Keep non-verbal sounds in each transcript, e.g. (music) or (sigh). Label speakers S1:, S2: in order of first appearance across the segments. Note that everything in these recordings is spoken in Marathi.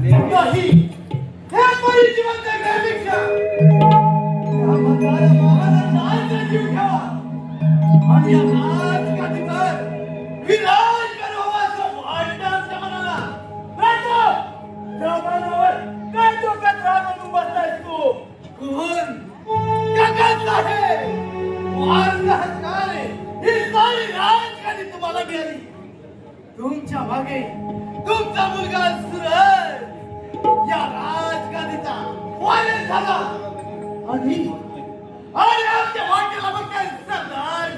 S1: झाले.
S2: नाही हे परी जिवंत करण्यापेक्षा. या म्हाताऱ्या मावाला जीव आणि या विराज करावा असं वाटतं आमच्या मनाला. राजा काय डोक्यात राहून बसलायस तू? कोण? काकाच आहे. वारसा हक्काने ही सारी राजगादी तुम्हाला मिळाली तुमच्या मागे तुमचा मुलगा सुरज या राजगादीचा वारस झाला. आणि आणि आमच्या वाटेला बघ काय सरदार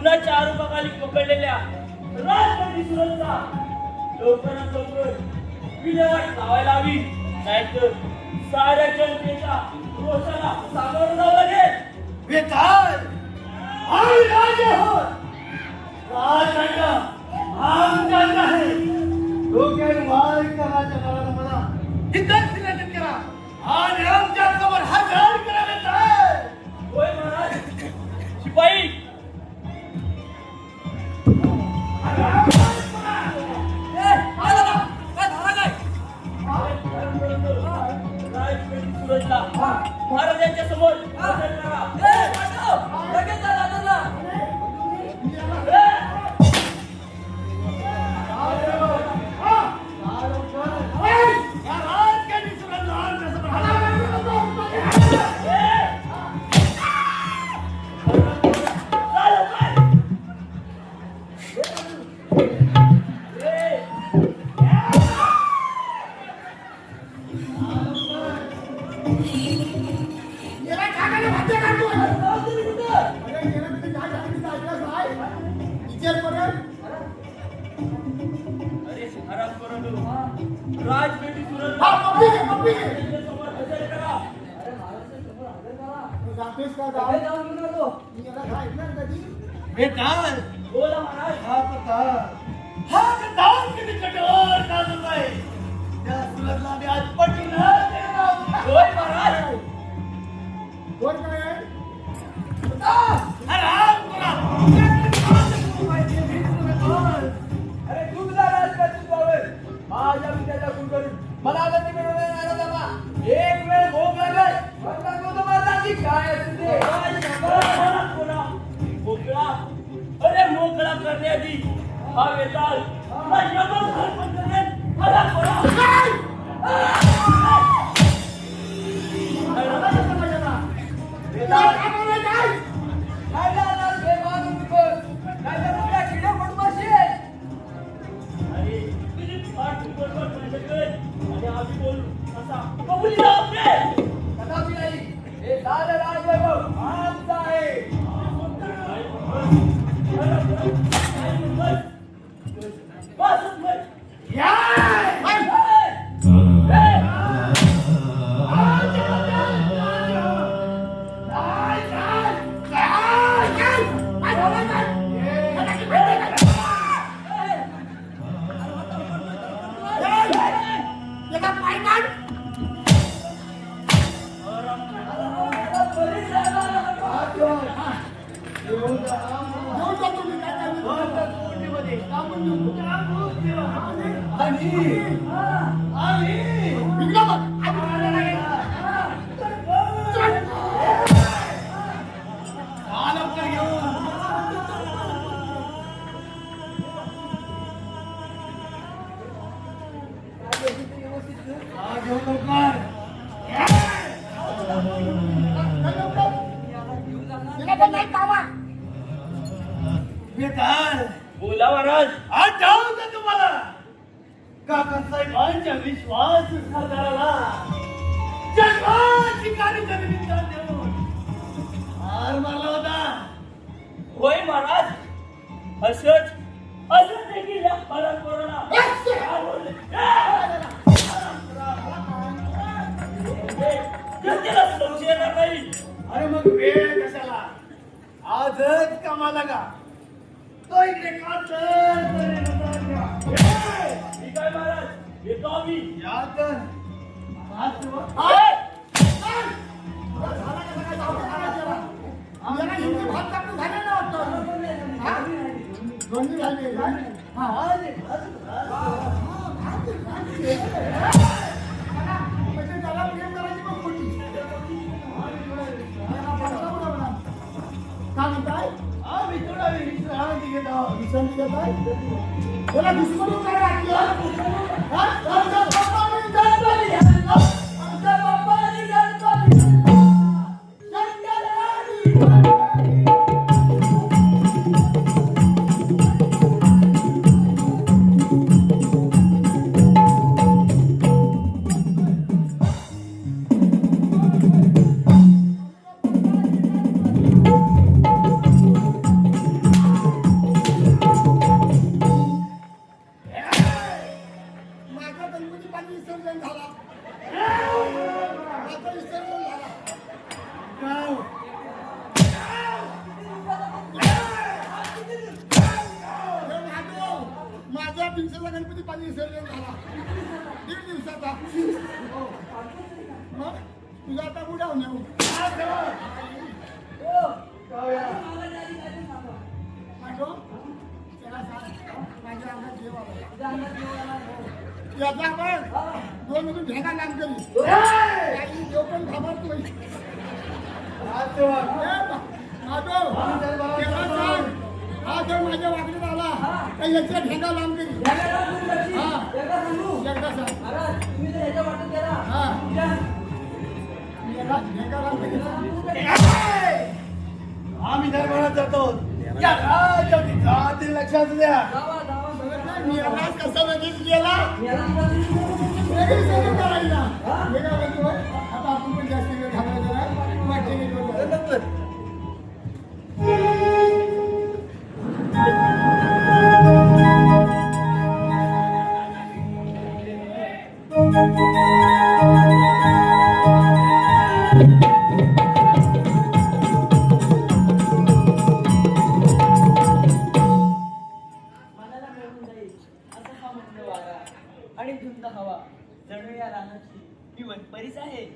S3: कुणाच्या आरोपाखाली पकडलेल्या राजमंत्री सुरतचा लवकरात लवकर विल्हेवाट लावायला हवी. नाहीतर साऱ्या जनतेच्या रोषाला सामोरं जावं लागेल.
S2: बेताल आणि राजे हो. राजांना आमच्या नाही डोक्यात वार करायच्या नावानं मला. इतर सिलेक्ट करा. आणि आमच्यासमोर हजर करायला जाय
S3: होय महाराज. शिपाई महाराजांच्या समोर राजपेटी सुरत
S2: हा, पब्लिक आहे, पब्लिक आहे.
S3: त्यांच्यासमोर हजर करा
S2: बेटा
S3: बोला महाराज
S2: हा प्रताप हा प्रताप किती कठोर नाजूक आहे त्या सुरतला मी आज पटून
S3: होय महाराज
S2: अरे तुझा राजकारणी पावेल माझ्या विद्याच्या कुलकर्णी मला आता ते मिळवलं नाही आला बाबा. एक वेळ भोग लागलाय. मग दाखवतो महाराजांची काय असेल ते
S3: बोला, बोला. मोकळा अरे मोकळा करण्याआधी हा वेताल हा यमन मला बोला.
S4: நான் Ali!
S2: Ali! Hồi. Ela disse, quando o cara aqui
S5: olha ગુજરાતમાં બુડાવ ને હું ભેગા નામ કરી ખબર તો माझ्या वागण्यात आला याच्या ढेंगा लांब गेली हा जगदा साहेब
S2: आम्ही दरबारात जातो. या लक्षात द्या.
S5: मी अभ्यास कसा लगेच गेला
S4: आहे.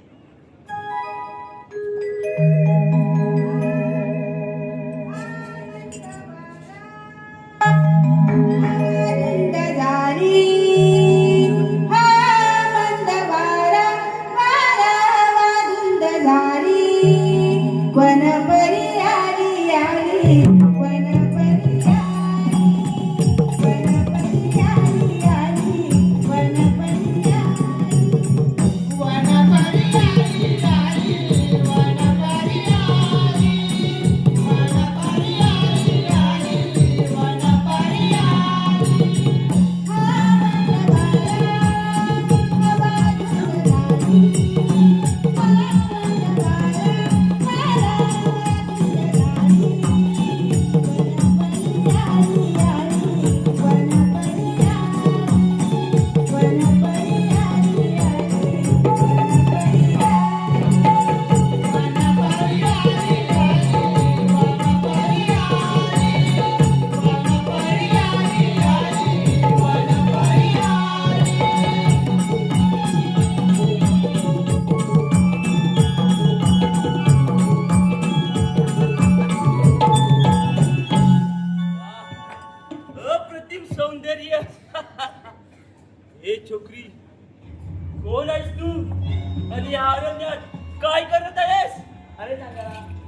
S3: या अरण्यात काय करत आहेस?
S6: अरे सांगा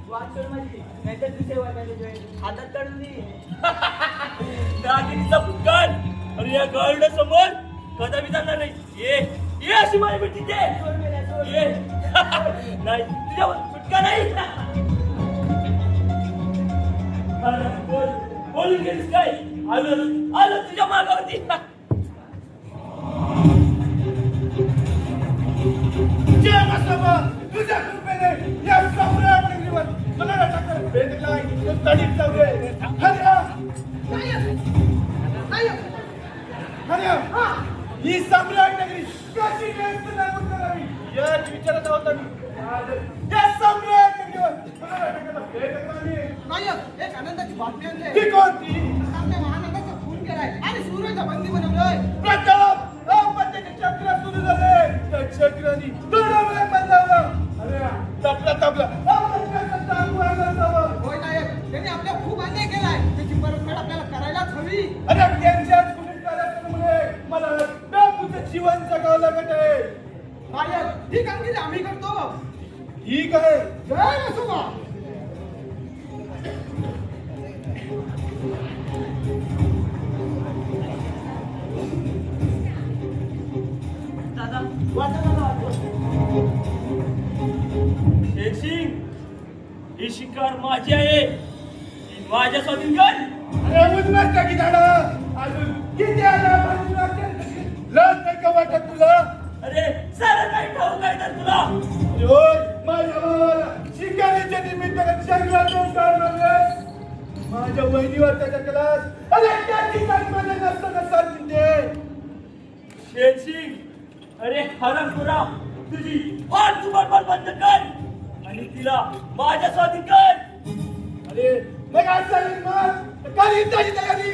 S6: वाट सोड माझी नाहीतर तू सेवा पाहिजे हातात काढून दे. (laughs)
S3: नागिनीचा फुटकार आणि या गार्ड समोर कदापि जाणार नाही. ये ये अशी माझी भेटी दे
S6: सोड.
S3: ये. (laughs) नाही तुझ्यावर फुटका नाही. (laughs) अरे, बोल बोलून गेलीस काय? आलो आलो तुझ्या मागावरती.
S7: ही सम्राट नगरी कशी व्यस्त लागून करावी याच विचारत आहोत आम्ही या सम्राट नगरीवर मला टाकलं भेटलाय
S8: नायक एक आनंदाची बातमी आणली
S7: ती कोणती
S8: आपल्या महानगराचा खून केलाय आणि सूर्याचा बंदी बनवलंय
S7: प्रताप अपत्याचे चक्र सुरू झाले. त्या चक्राने तुडवले बदलावलं अरे तपला तपला अपत्याचं टाकू आनंदावं
S8: होय नायक त्यांनी आपल्या खूप अन्याय केलाय त्याची परतफेड आपल्याला करायलाच हवी
S7: अरे त्यांच्याच कुणीतकारामुळे मला डाकूचं जीवन जगावं लागत आहे
S8: नायक ही कामगिरी आम्ही करतो
S7: ठीक आहे.
S8: जय नसोबा
S3: ही शिकार माझी आहे. माझ्या स्वाधीन कर.
S7: अरे उद्ध्वस्त की झाडा. अजून किती आला लस नाही का वाटत तुला?
S3: अरे सारं काही ठाऊक आहे तर तुला.
S7: शिकारीच्या निमित्ताने जंगलातून काढलं माझ्या वहिनीवर त्याचा क्लास अरे त्याची मध्ये नसतं कसं तिथे
S3: शेरसिंग अरे हरमपुरा तुझी फार जुबान बंद कर आणि तिला माझ्या स्वाधीन कर.
S7: अरे मग आज चालेल मग काल युद्धाची तयारी?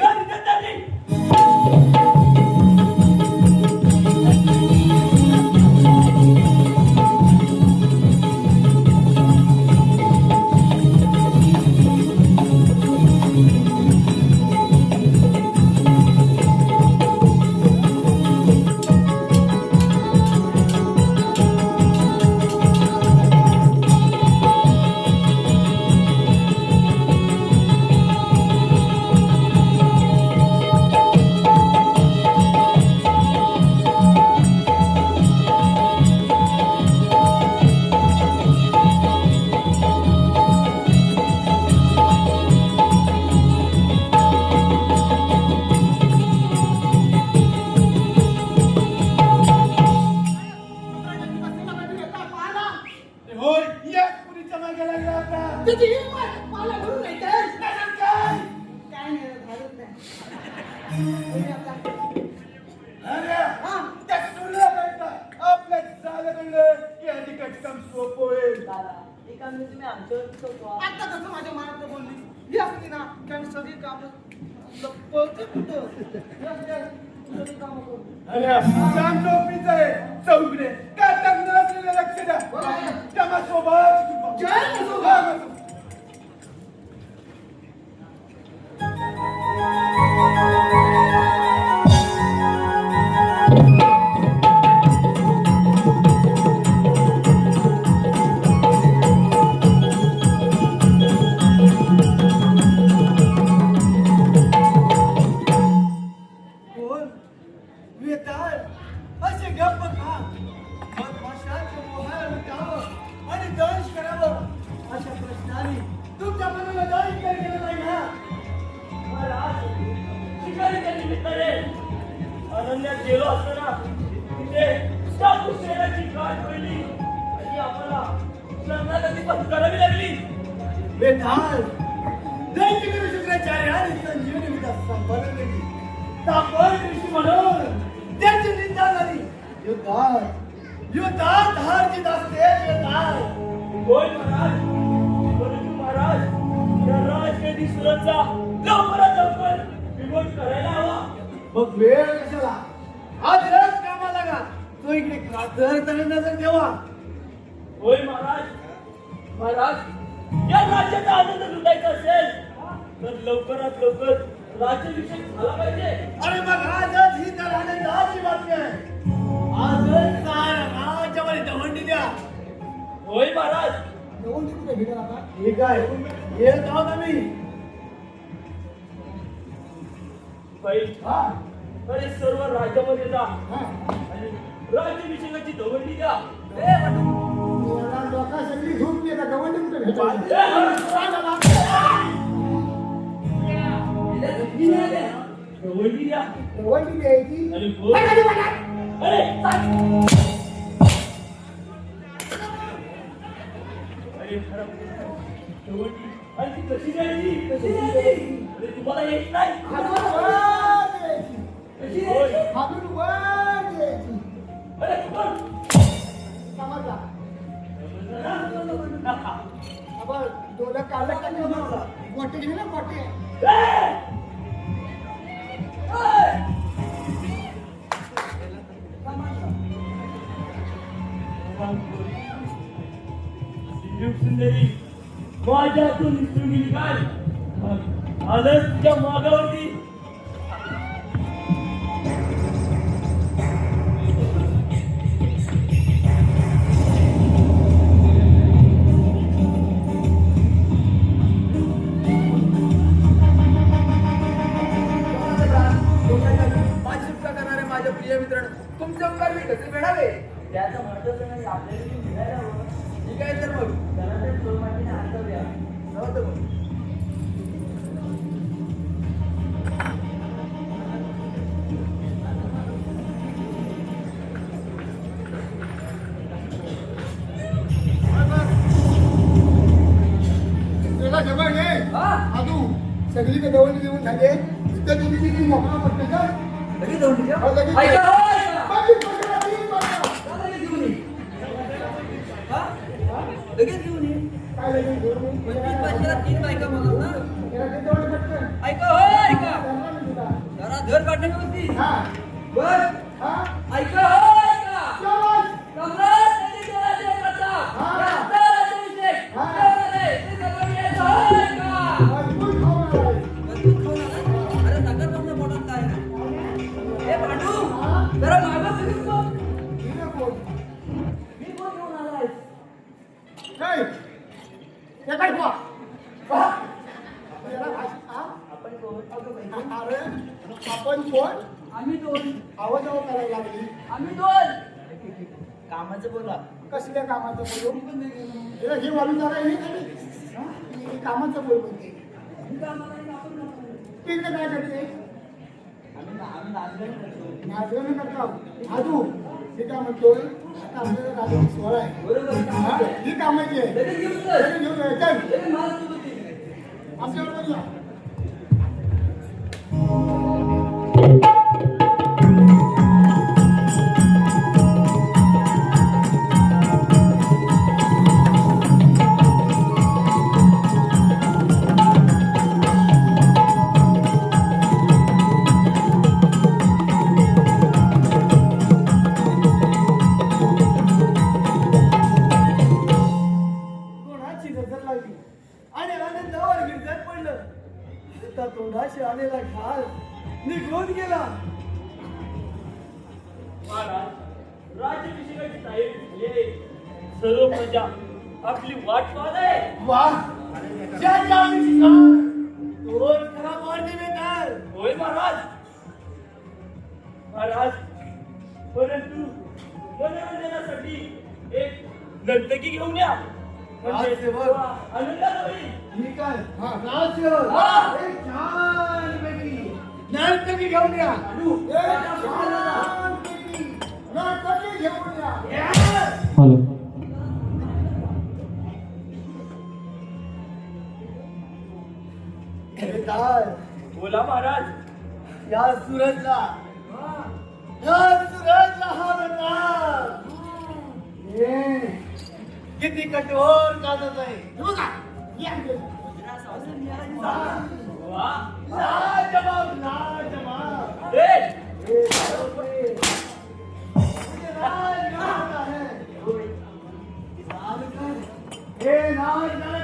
S7: होय याच पुरीच्या मागे लागला आता.
S8: त्याची हिंमत मला भरून नाही काय?
S7: नाही काय
S8: काय नाही घालत नाही
S7: अरे त्या सुरला करता आपल्या चालकडलं की अधिक काम सोपं होईल.
S6: दादा हे काम मी तुम्ही आमच्यावर सोपवा
S8: आता कसं माझ्या मनात बोलली? ही असली ना की आम्ही सगळी काम पळते कुठं? ही असली ना, सगळी कामं करू
S7: अरे काम टोपीच आहे चौकडे काय असलेलं लक्ष द्या. त्या सोबत
S8: जय नसोबा.
S7: कोण
S3: होय महाराज. परंतु महाराज या राजकेदी सुरतचा लवकरात लवकर विमोट करायला हवा.
S7: मग वेळ कशाला? आज रस कामा लागा. तो इकडे कातर तरी नजर ठेवा.
S3: होय महाराज. महाराज या राज्याचा आनंद लुटायचा असेल तर लवकरात लवकर राज्याभिषेक झाला पाहिजे.
S7: अरे मग आजच ही तर आनंदाची बातमी आहे. आजच सारा
S5: निघाल आता
S2: ठीक आहे. येत आहोत आम्ही.
S5: हा.
S3: अरे सर्व राज्यामध्ये जा.
S5: हा.
S3: आणि राज्याभिषेकाची दवंडी द्या.
S6: ए,
S5: लोका सगळी झोप गेला गवंडी कुठे भेटायची.
S3: दवंडी द्या.
S5: गवंडी द्यायची.
S3: आणि बोल. अरे. दवंडी आणि ती कशी द्यायची
S6: कशी द्यायची?
S3: अरे तुम्हाला येत नाही
S5: हातून वर द्यायची
S6: कशी द्यायची?
S5: हातून वर द्यायची
S3: अरे कोण
S5: समजला
S3: समजलं ना?
S5: आपण डोळं काढलं का नाही बघा. गोटे घेणे ना गोटे
S3: ए! दिलीप सुंदरी माझ्यातून तुम्ही गेली काय आलंच तुझ्या मागावरती.
S5: आदू सगळीकडे दवंडी देऊन झाले. इथं तुम्ही किती मोकळा पडते का?
S6: लगेच
S5: लगेच.
S6: घेऊन ये. पाचशेला तीन बायका मागत ना. ऐका हो ऐका. जरा धर काढणे व्यवस्थित.
S5: हा,
S6: बर
S5: हा,
S6: ऐका हो आपण कोण.
S5: अरे, आपण कोण?
S6: आम्ही दोन.
S5: आवाज आवाज करायला लागली.
S6: आम्ही दोन.
S3: कामाचं बोला.
S5: कसल्या कामाचं बोलू? हे वालू जरा हे खाली. कामाचं बोल म्हणते. तिकडे काय करते? नाचगण करतो. आजू. हे काय म्हणतोय आता आपल्याला राजाची सोहळा आहे. ही? कामाची आहे
S6: घेऊन चल.
S2: राजसेवक.
S3: तेव्हा आनंदात होईल
S2: ठीक आहे
S5: हा.
S2: राजसेवक.
S6: हा.
S2: एक छानपैकी नर्तकी घेऊन या।
S5: एक छानपैकी नर्तकी घेऊन या।
S9: हॅलो.
S2: हे काय
S3: बोला महाराज.
S2: या सूरजला। या सूरजला हा म्हणणार हे किती कठोर कागद आहे
S5: हे बघा
S2: लाजवाब लाजवाब नाच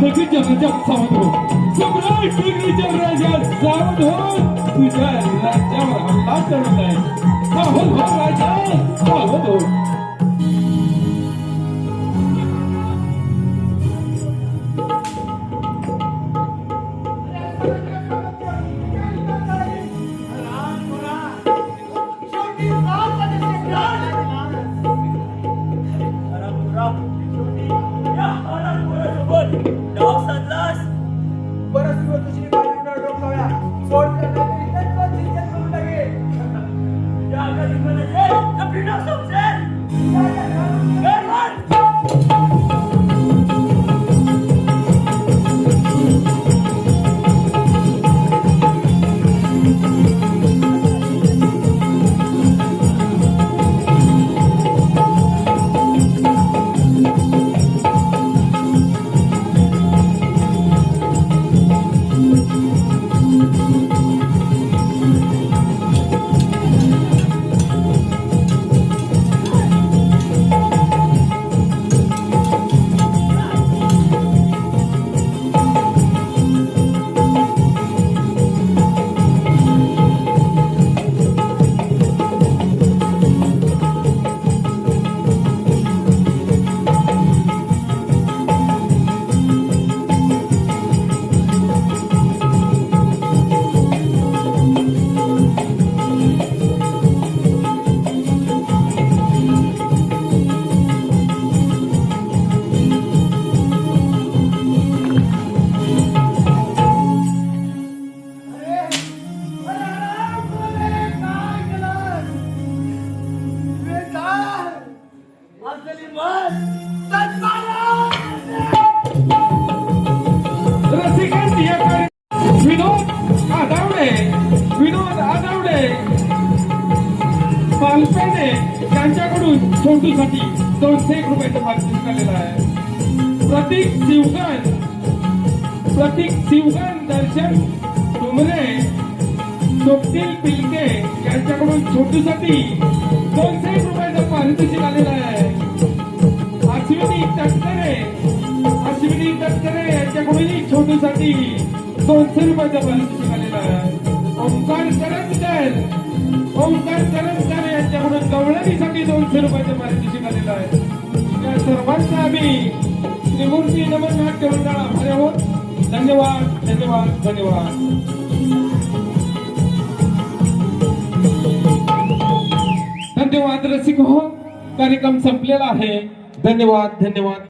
S9: पृथ्वीच्या राजा सावध हो सम्राट पृथ्वीच्या राजा सावध हो तुझ्या राज्यावर हल्ला करत आहे सावध हो राजा सावध हो
S2: शेवटी
S9: प्रतीक शिवगण प्रतीक शिवगण दर्शन डुमरे स्वप्नील पिलके यांच्याकडून छोटूसाठी दोनशे रुपयाचं पारितोषिक आलेलं आहे. अश्विनी तटकरे अश्विनी तटकरे यांच्याकडूनही छोटूसाठी दोनशे रुपयाचं पारितोषिक आलेलं आहे. ओंकार करंजकर ओंकार करंजकर यांच्याकडून गवळणीसाठी दोनशे रुपयाचं पारितोषिक आलेलं आहे. या सर्वांचा आम्ही त्रिमूर्ती नमन नाट्य मंडळ आभारी आहोत? धन्यवाद धन्यवाद धन्यवाद. धन्यवाद रसिक हो कार्यक्रम संपलेला आहे. धन्यवाद धन्यवाद.